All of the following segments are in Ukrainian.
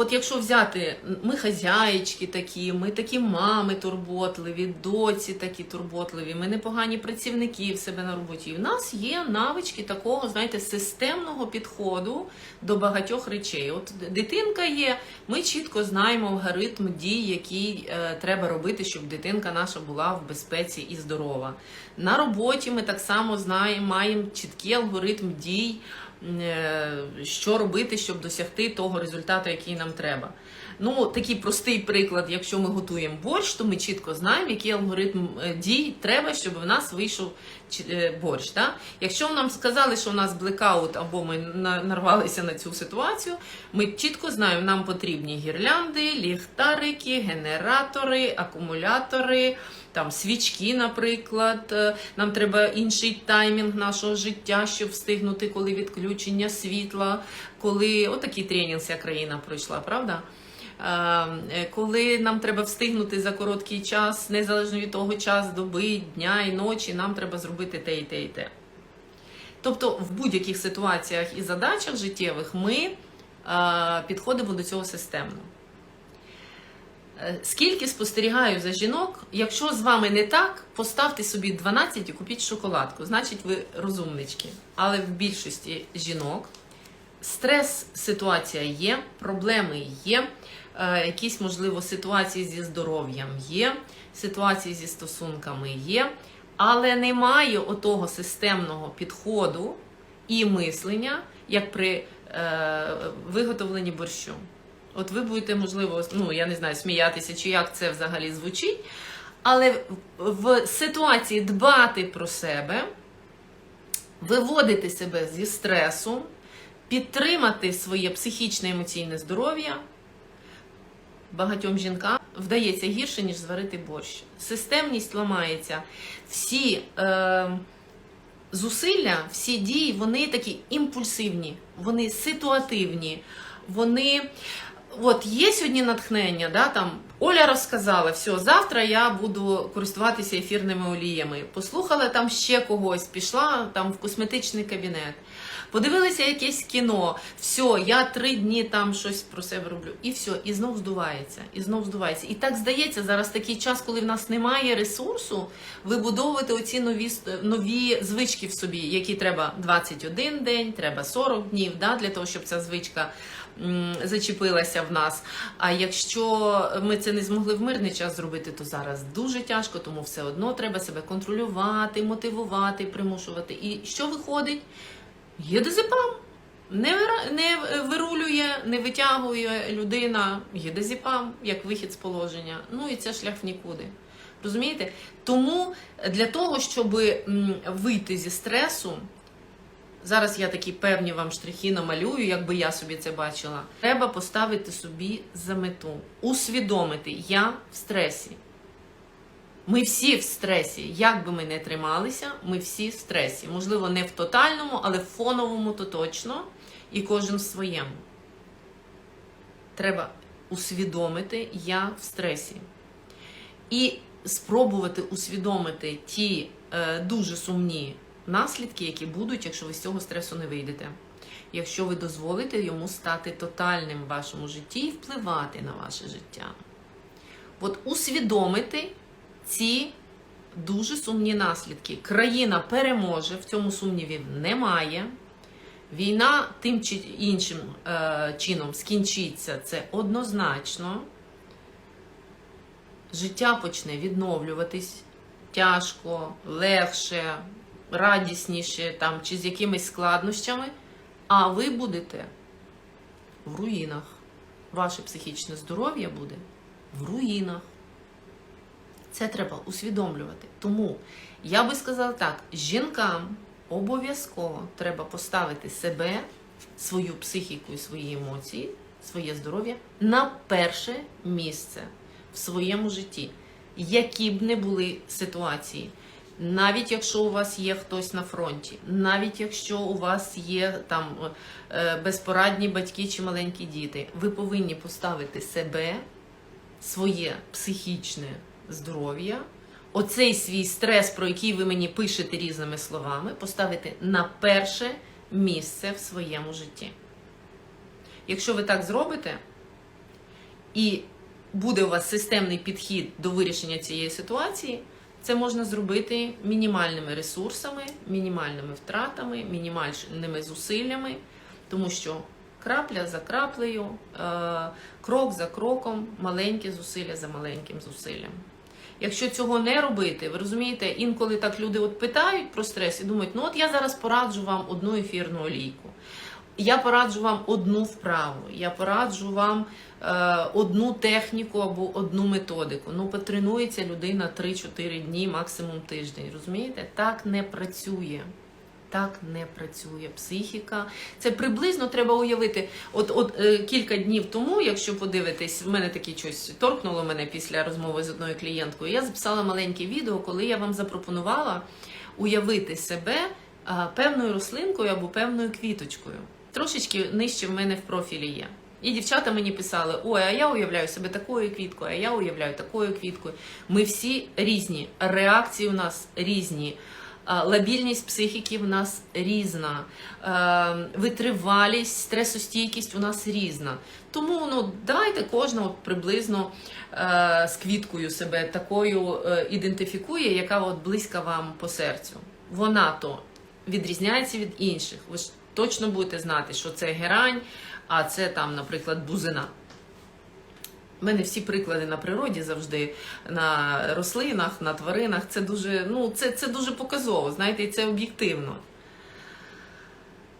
От якщо взяти, ми хазяєчки такі, ми такі мами турботливі, доці такі турботливі, ми непогані працівники в себе на роботі. І в нас є навички такого, знаєте, системного підходу до багатьох речей. От дитинка є, ми чітко знаємо алгоритм дій, які е, треба робити, щоб дитинка наша була в безпеці і здорова. На роботі ми так само знаємо, маємо чіткий алгоритм дій. Е, що робити, щоб досягти того результату, який нам треба. Ну, такий простий приклад, якщо ми готуємо борщ, то ми чітко знаємо, який алгоритм е, дій треба, щоб в нас вийшов е, борщ. Да? Якщо нам сказали, що у нас блекаут, або ми на- нарвалися на цю ситуацію, ми чітко знаємо, нам потрібні гірлянди, ліхтарики, генератори, акумулятори. Там свічки, наприклад, Е, нам треба інший таймінг нашого життя, щоб встигнути, коли відключення світла, коли отакий тренінг вся країна пройшла, правда? Е, Коли нам треба встигнути за короткий час, незалежно від того час доби, дня і ночі, нам треба зробити те і те і те. Тобто в будь-яких ситуаціях і задачах життєвих ми е, підходимо до цього системно. Е, Скільки спостерігаю за жінок, якщо з вами не так, поставте собі 12 і купіть шоколадку. Значить, ви розумнички. Але в більшості жінок стрес ситуація є, проблеми є, якісь, можливо, ситуації зі здоров'ям є, ситуації зі стосунками є, але немає отого системного підходу і мислення, як при е, виготовленні борщу. От ви будете, можливо, ну я не знаю, сміятися, чи як це взагалі звучить. Але в ситуації дбати про себе, виводити себе зі стресу, підтримати своє психічне емоційне здоров'я багатьом жінкам вдається гірше, ніж зварити борщ. Системність ламається. Всі е, зусилля, всі дії, вони такі імпульсивні, вони ситуативні, вони. От є сьогодні натхнення, да, там Оля розказала, все, завтра я буду користуватися ефірними оліями. Послухала там ще когось, пішла там в косметичний кабінет, подивилася якесь кіно, все, я три дні там щось про себе роблю, і все, і знов здувається, і знов здувається. І так здається, зараз такий час, коли в нас немає ресурсу, вибудовувати оці нові, нові звички в собі, які треба 21 день, треба 40 днів, да, для того, щоб ця звичка зачепилася в нас. А якщо ми це не змогли в мирний час зробити, то зараз дуже тяжко, тому все одно треба себе контролювати, мотивувати, примушувати. І що виходить? Єдезепам. Не, не вирулює, не витягує людина єдезіпам як вихід з положення. Ну і це шлях в нікуди. Розумієте? Тому для того, щоб вийти зі стресу, зараз я такі певні вам штрихи намалюю, якби я собі це бачила. Треба поставити собі за мету, усвідомити, я в стресі. Ми всі в стресі. Як би ми не трималися, ми всі в стресі. Можливо, не в тотальному, але в фоновому то точно, і кожен в своєму. Треба усвідомити, я в стресі. І спробувати усвідомити ті е, дуже сумні наслідки, які будуть, якщо ви з цього стресу не вийдете. Якщо ви дозволите йому стати тотальним в вашому житті і впливати на ваше життя. От усвідомити ці дуже сумні наслідки. Країна переможе, в цьому сумнівів немає. Війна тим чи іншим е, чином скінчиться, це однозначно. Життя почне відновлюватись тяжко, легше, радісніше там, чи з якимись складнощами, а ви будете в руїнах. Ваше психічне здоров'я буде в руїнах. Це треба усвідомлювати. Тому я би сказала так: жінкам обов'язково треба поставити себе, свою психіку і свої емоції, своє здоров'я на перше місце в своєму житті, які б не були ситуації. Навіть якщо у вас є хтось на фронті, навіть якщо у вас є там е, безпорадні батьки чи маленькі діти, ви повинні поставити себе, своє психічне здоров'я, оцей свій стрес, про який ви мені пишете різними словами, поставити на перше місце в своєму житті. Якщо ви так зробите, і буде у вас системний підхід до вирішення цієї ситуації, це можна зробити мінімальними ресурсами, мінімальними втратами, мінімальними зусиллями, тому що крапля за краплею, е, крок за кроком, маленькі зусилля за маленьким зусиллям. Якщо цього не робити, ви розумієте, інколи так люди от питають про стрес і думають, ну от я зараз пораджу вам одну ефірну олійку. Я пораджу вам одну вправу, я пораджу вам е, одну техніку або одну методику. Ну, потренується людина 3-4 дні, максимум тиждень. Розумієте? Так не працює. Так не працює психіка. Це приблизно треба уявити. От, от е, кілька днів тому, якщо подивитись, в мене таке щось торкнуло мене після розмови з одною клієнткою. Я записала маленьке відео, коли я вам запропонувала уявити себе а, певною рослинкою або певною квіточкою. Трошечки нижче в мене в профілі є. І дівчата мені писали: ой, а я уявляю себе такою квіткою, а я уявляю такою квіткою. Ми всі різні, реакції у нас різні. Лабільність психіки в нас різна, е, витривалість, стресостійкість у нас різна. Тому ну давайте кожна приблизно е, з квіткою себе такою е, ідентифікує, яка от близька вам по серцю. Вона то відрізняється від інших. Ви ж точно будете знати, що це герань, а це там, наприклад, бузина. У мене всі приклади на природі завжди на рослинах, на тваринах. Це дуже, ну, це, це дуже показово, знаєте, і це об'єктивно.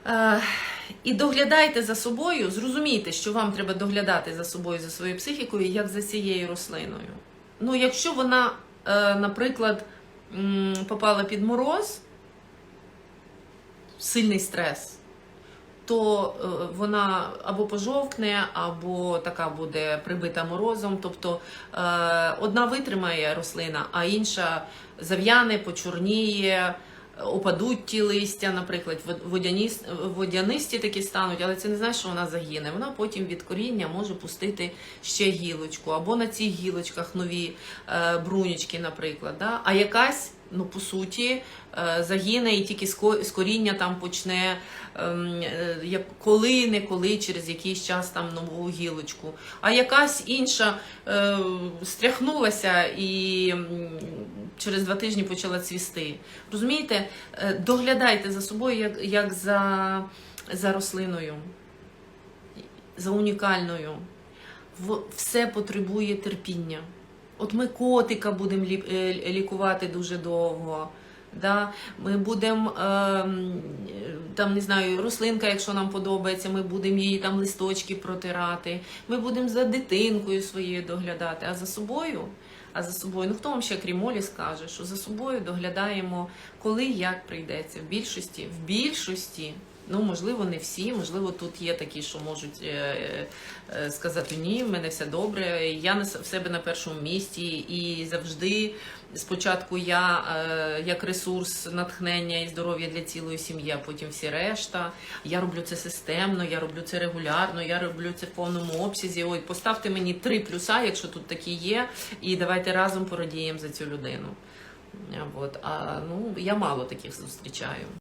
Е, і доглядайте за собою, зрозумійте, що вам треба доглядати за собою, за своєю психікою, як за цією рослиною. Ну, якщо вона, е, наприклад, попала під мороз, сильний стрес, то е, вона або пожовкне, або така буде прибита морозом. Тобто е, одна витримає рослина, а інша зав'яне, почорніє, опадуть ті листя, наприклад, вод- водяні, водянисті такі стануть, але це не значить, що вона загине. Вона потім від коріння може пустити ще гілочку, або на цих гілочках нові е, брунючки, наприклад. Да? А якась. Ну, по суті, е, загине і тільки з коріння там почне ем, е, коли не коли через якийсь час там нову гілочку. А якась інша е, стряхнулася і через два тижні почала цвісти. Розумієте, Е, доглядайте за собою як, як за, за рослиною, за унікальною. Все потребує терпіння. От ми котика будемо е, лікувати дуже довго. Да? Ми будемо ем, там, не знаю, рослинка, якщо нам подобається, ми будемо її там листочки протирати. Ми будемо за дитинкою своєю доглядати, а за собою. А за собою, ну хто вам ще крім Олі скаже, що за собою доглядаємо, коли як прийдеться. В більшості, в більшості, ну можливо, не всі, можливо, тут є такі, що можуть е, е, сказати ні, в мене все добре. Я в себе на першому місці і завжди спочатку я е, як ресурс натхнення і здоров'я для цілої сім'ї, а потім всі решта. Я роблю це системно, я роблю це регулярно, я роблю це в повному обсязі. Ой, поставте мені три плюса, якщо тут такі є, і давайте разом порадіємо за цю людину. От. А, ну, я мало таких зустрічаю.